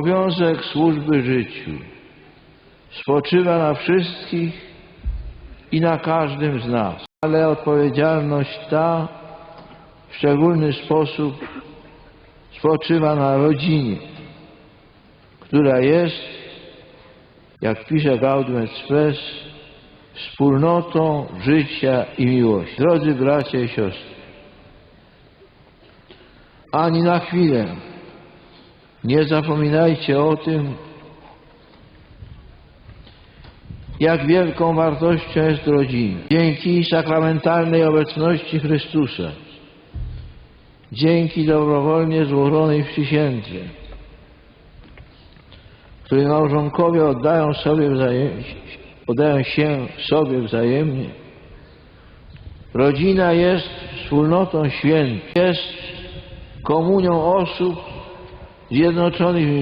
Obowiązek służby życiu spoczywa na wszystkich i na każdym z nas, ale odpowiedzialność ta w szczególny sposób spoczywa na rodzinie, która jest, jak pisze Gaudium et wspólnotą życia i miłości. Drodzy bracia i siostry, ani na chwilę nie zapominajcie o tym, jak wielką wartością jest rodzina. Dzięki sakramentalnej obecności Chrystusa, dzięki dobrowolnie złożonej przysiędze, której małżonkowie oddają, sobie wzajem, oddają się sobie wzajemnie, rodzina jest wspólnotą świętą, jest komunią osób zjednoczonych w